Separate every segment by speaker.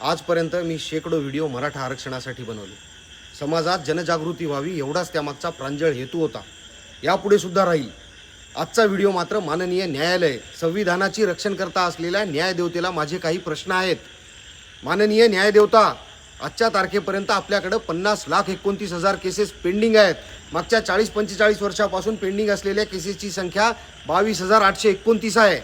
Speaker 1: आजपर्यंत मी शेकडो व्हिडिओ मराठा आरक्षणासाठी बनवले. समाजात जनजागृती व्हावी एवढाच त्यामागचा प्रांजळ हेतू होता. यापुढे सुद्धा राहील. आजचा व्हिडिओ मात्र माननीय न्यायालय संविधानाची रक्षणकर्ता असलेल्या न्यायदेवतेला माझे काही प्रश्न आहेत. माननीय न्यायदेवता आजच्या तारखेपर्यंत आपल्याकडं पन्नास लाख एकोणतीस हजार केसेस पेंडिंग आहेत. मागच्या चाळीस पंचेचाळीस वर्षापासून पेंडिंग असलेल्या केसेसची संख्या बावीस हजार आठशे एकोणतीस आहे.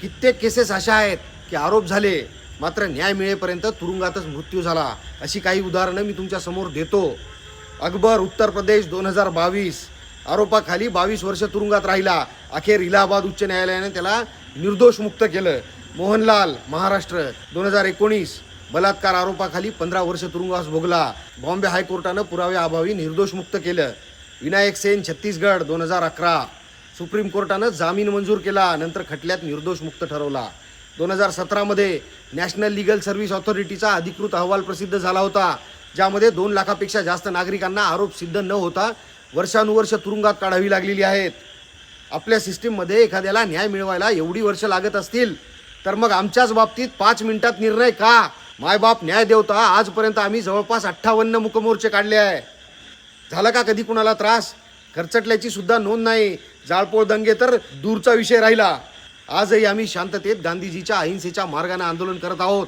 Speaker 1: कित्येक केसेस अशा आहेत की आरोप झाले. मात्र न्याय मिळेपर्यंत तुरुंगातच मृत्यू झाला. अशी काही उदाहरणं मी तुमच्यासमोर देतो. अकबर उत्तर प्रदेश दोन हजार बावीस. आरोपाखाली बावीस वर्ष तुरुंगात राहिला. अखेर इलाहाबाद उच्च न्यायालयाने त्याला निर्दोष मुक्त केलं. मोहनलाल महाराष्ट्र दोन हजार एकोणीस. बलात्कार आरोपाखाली पंधरा वर्ष तुरुंगवास भोगला. बॉम्बे हायकोर्टानं पुराव्याअभावी निर्दोष मुक्त केलं. विनायक सेन छत्तीसगड दोन हजार अकरा. सुप्रीम कोर्टानं जामीन मंजूर केला. नंतर खटल्यात निर्दोष मुक्त ठरवला. दोन हजार सतरामध्ये नॅशनल लिगल सर्व्हिस ऑथॉरिटीचा अधिकृत अहवाल प्रसिद्ध झाला होता ज्यामध्ये दोन लाखापेक्षा जास्त नागरिकांना आरोप सिद्ध न होता वर्षानुवर्ष तुरुंगात काढावी लागलेली आहेत. आपल्या सिस्टीममध्ये एखाद्याला न्याय मिळवायला एवढी वर्ष लागत असतील तर मग आमच्याच बाबतीत पाच मिनिटात निर्णय का? मायबाप न्याय देवता आजपर्यंत आम्ही जवळपास अठ्ठावन्न मुकमोर्चे काढले आहे. झाला का कधी कुणाला त्रास? खर्चटल्याची सुद्धा नोंद नाही. जाळपोळ दंगे तर दूरचा विषय राहिला. आजही आम्ही शांततेत गांधीजीच्या अहिंसेच्या मार्गाने आंदोलन करत आहोत.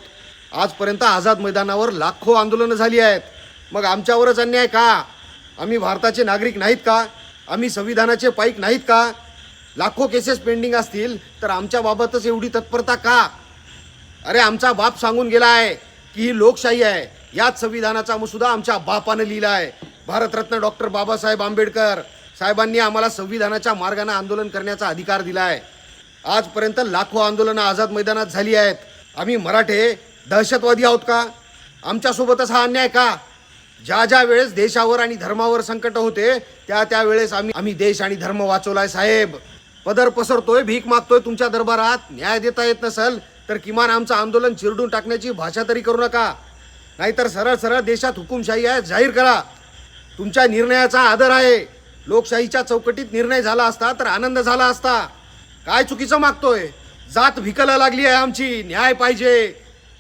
Speaker 1: आजपर्यंत आझाद मैदानावर लाखो आंदोलनं झाली आहेत. मग आमच्यावरच अन्याय का? आम्ही भारताचे नागरिक नाहीत का? आम्ही संविधानाचे पाईक नाहीत का? लाखो केसेस पेंडिंग असतील तर आमच्या बाबतच एवढी तत्परता का? अरे आमचा बाप सांगून गेला आहे की ही लोकशाही आहे. याच संविधानाचा मसुदा आमच्या बापानं लिहिला आहे. भारतरत्न डॉक्टर बाबासाहेब आंबेडकर साहेबांनी आम्हाला संविधानाच्या मार्गाने आंदोलन करण्याचा अधिकार दिला आहे. आजपर्यंत लाखो आंदोलनं आझाद मैदानात झाली आहेत. आम्ही मराठे दहशतवादी आहोत का? आमच्यासोबतच हा अन्याय का? ज्या ज्या वेळेस देशावर आणि धर्मावर संकट होते त्या त्या वेळेस आम्ही आम्ही देश आणि धर्म वाचवलाय साहेब. पदर पसरतोय भीक मागतोय तुमच्या दरबारात. न्याय देता येत नसल तर किमान आमचं आंदोलन चिरडून टाकण्याची भाषा तरी करू नका. नाहीतर सरळ सरळ देशात हुकुमशाही आहे जाहीर करा. तुमच्या निर्णयाचा आदर आहे. लोकशाहीच्या चौकटीत निर्णय झाला असता तर आनंद झाला असता. काय चुकीचं मागतोय? जात भिकायला लागली आहे आमची. न्याय पाहिजे.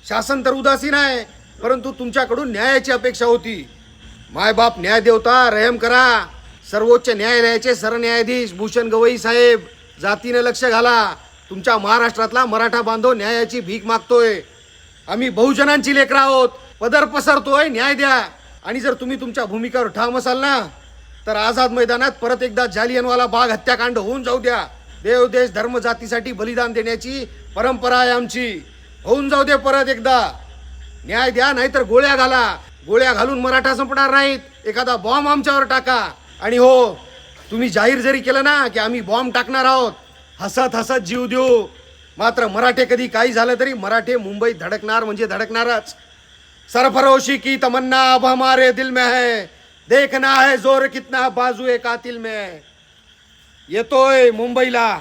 Speaker 1: शासन तर उदासीन आहे परंतु तुमच्याकडून न्यायाची अपेक्षा होती. मायबाप न्याय देवता रहम करा. सर्वोच्च न्यायालयाचे सरन्यायाधीश भूषण गवई साहेब जातीने लक्ष घाला. तुमच्या महाराष्ट्रातला मराठा बांधव न्यायाची भीक मागतोय. आम्ही बहुजनांची लेकरं आहोत. पदर पसरतोय न्याय द्या. आणि जर तुम्ही तुमच्या भूमिकेवर ठाम असाल ना तर आझाद मैदानात परत एकदा जालियनवाला बाग हत्याकांड होऊन जाऊ द्या. देव देश धर्म जातीसाठी बलिदान देण्याची परंपरा आहे आमची. होऊन जाऊ दे परत एकदा. न्याय द्या नाहीतर गोळ्या घाला. गोळ्या घालून मराठा संपणार नाहीत. एखादा बॉम्ब आमच्यावर टाका. आणि हो तुम्ही जाहीर जरी केलं ना की आम्ही बॉम्ब टाकणार आहोत. हसत हसत जीव देऊ. मात्र मराठे कधी काही झालं तरी मराठे मुंबईत धडकणार म्हणजे धडकणारच. सरफरोशी की तमन्ना अब हमारे दिल में है. देखना है जोर कितना बाजू कातिल में. है येतोय मुंबईला.